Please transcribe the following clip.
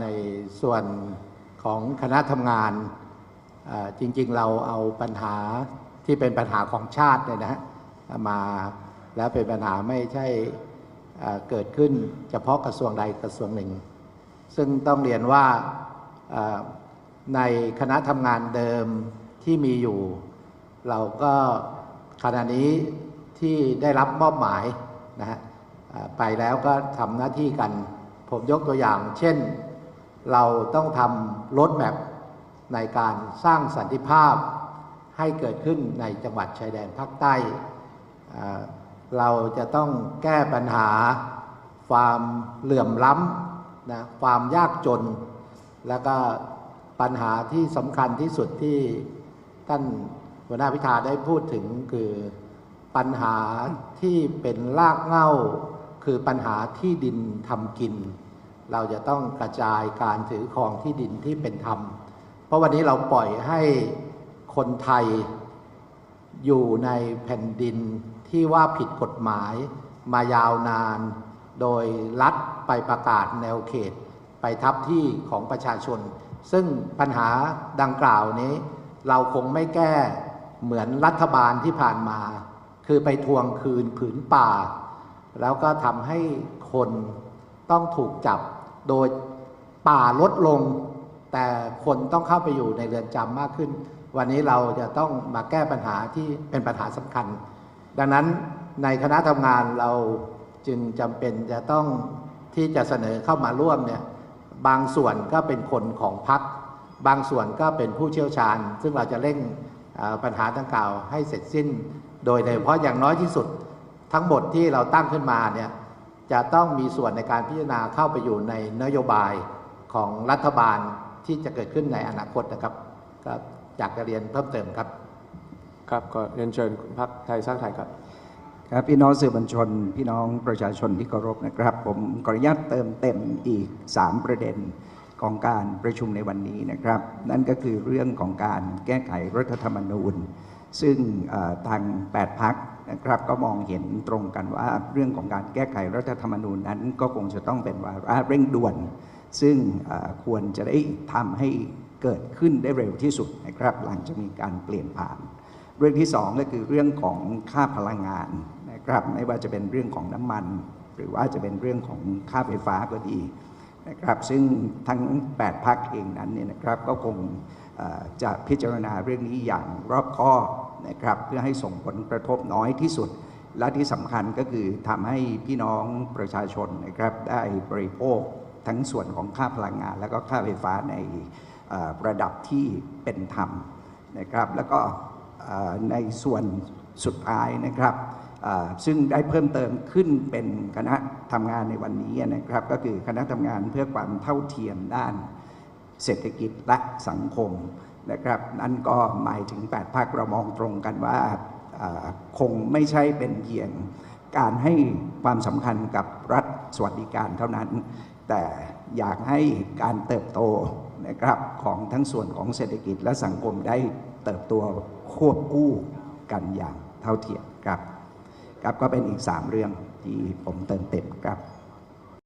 ในส่วนของคณะทำงานจริงๆเราเอาปัญหาที่เป็นปัญหาของชาติเนี่ยนะฮะมาแล้วเป็นปัญหาไม่ใช่เกิดขึ้นเฉพาะกระทรวงใดกระทรวงหนึ่ง ซึ่งต้องเรียนว่าในคณะทำงานเดิมที่มีอยู่ เราก็ขณะนี้ที่ได้รับมอบหมายนะฮะไปแล้วก็ทำหน้าที่กัน ผมยกตัวอย่าง เช่น เราต้องทำรถแมพในการสร้างสันติภาพให้เกิดขึ้นในจังหวัดชายแดนภาคใต้ เราจะต้องแก้ปัญหาความเหลื่อมล้ำนะความยากจน แล้วก็ปัญหาที่สำคัญที่สุดที่ท่านหัวหน้าพิธาได้พูดถึงคือปัญหาที่เป็นรากเหง้า คือปัญหาที่ดินทำกิน เราจะต้องกระจายการถือครองที่ดินที่เป็นธรรม เพราะวันนี้เราปล่อยให้คนไทยอยู่ในแผ่นดินที่ว่าผิดกฎหมายมายาวนาน โดยรัฐไปประกาศแนวเขต ไปทับที่ของประชาชน ซึ่งปัญหาดังกล่าวนี้ เราคงไม่แก้เหมือนรัฐบาลที่ผ่านมา คือไปทวงคืนผืนป่า แล้วก็ทำให้คนต้องถูกจับ โดยป่าลดลง แต่คนต้องเข้าไปอยู่ในเรือนจำมากขึ้น วันนี้เราจะต้องมาแก้ปัญหาที่เป็นปัญหาสำคัญ ดังนั้นในคณะทำงานเราจึงจำเป็นจะต้องที่จะเสนอเข้ามาร่วมเนี่ยบางส่วนก็เป็นคนของพรรคบางส่วนก็เป็นผู้เชี่ยวชาญ ซึ่งเราจะเร่งปัญหาดังกล่าวให้เสร็จสิ้น โดยโดยเฉพาะอย่างน้อยที่สุด ทั้งหมดที่เราตั้งขึ้นมาเนี่ย จะต้องมีส่วนในการพิจารณาเข้าไปอยู่ในนโยบายของรัฐบาลที่จะเกิดขึ้นในอนาคตนะครับก็อยากจะเรียนเพิ่มเติมครับ ครับก็เรียนเชิญพรรคไทยสร้างไทยครับครับพี่น้องสื่อมวลชน พี่น้องประชาชนที่เคารพนะครับ ผมขออนุญาตเติมเต็มอีก 3 ประเด็นของการประชุมในวันนี้นะครับ นั่นก็คือเรื่องของการแก้ไขรัฐธรรมนูญ ซึ่งทาง8พักนะครับก็มองเห็นตรงกันว่าเรื่องของการแก้ไขรัฐธรรมนูญนั้น ก็คงจะต้องเป็นวาระเร่งด่วน ซึ่งควรจะได้ทำให้เกิดขึ้นได้เร็วที่สุดนะครับ หลังจากมีการเปลี่ยนผ่าน เรื่องที่สองก็คือเรื่องของค่าพลังงานนะครับ ไม่ว่าจะเป็นเรื่องของน้ำมัน หรือว่าจะเป็นเรื่องของค่าไฟฟ้าก็ดีนะครับ ซึ่งทั้ง 8พักเองนั้นเนี่ยนะครับก็คง จะพิจารณาเรื่องนี้อย่างรอบคอบนะครับเพื่อให้ส่งผลกระทบน้อยที่สุด และที่สำคัญก็คือทำให้พี่น้องประชาชนนะครับได้บริโภคทั้งส่วนของค่าพลังงาน แล้วก็ค่าไฟฟ้าในระดับที่เป็นธรรมนะครับแล้วก็ในส่วนสุดท้ายนะครับซึ่งได้เพิ่มเติมขึ้นเป็นคณะทำงานในวันนี้นะครับ ก็คือคณะทำงานเพื่อความเท่าเทียมด้าน เศรษฐกิจและสังคมนะครับนั่นก็หมายถึง 8ภาคเรามองตรงกันว่าคงไม่ใช่เป็นเพียงการให้ความสำคัญกับรัฐสวัสดิการเท่านั้น แต่อยากให้การเติบโตนะครับของทั้งส่วนของเศรษฐกิจและสังคมได้เติบโตควบคู่กันอย่างเท่าเทียมครับครับก็เป็นอีก 3 เรื่องที่ผมเติมเต็มครับ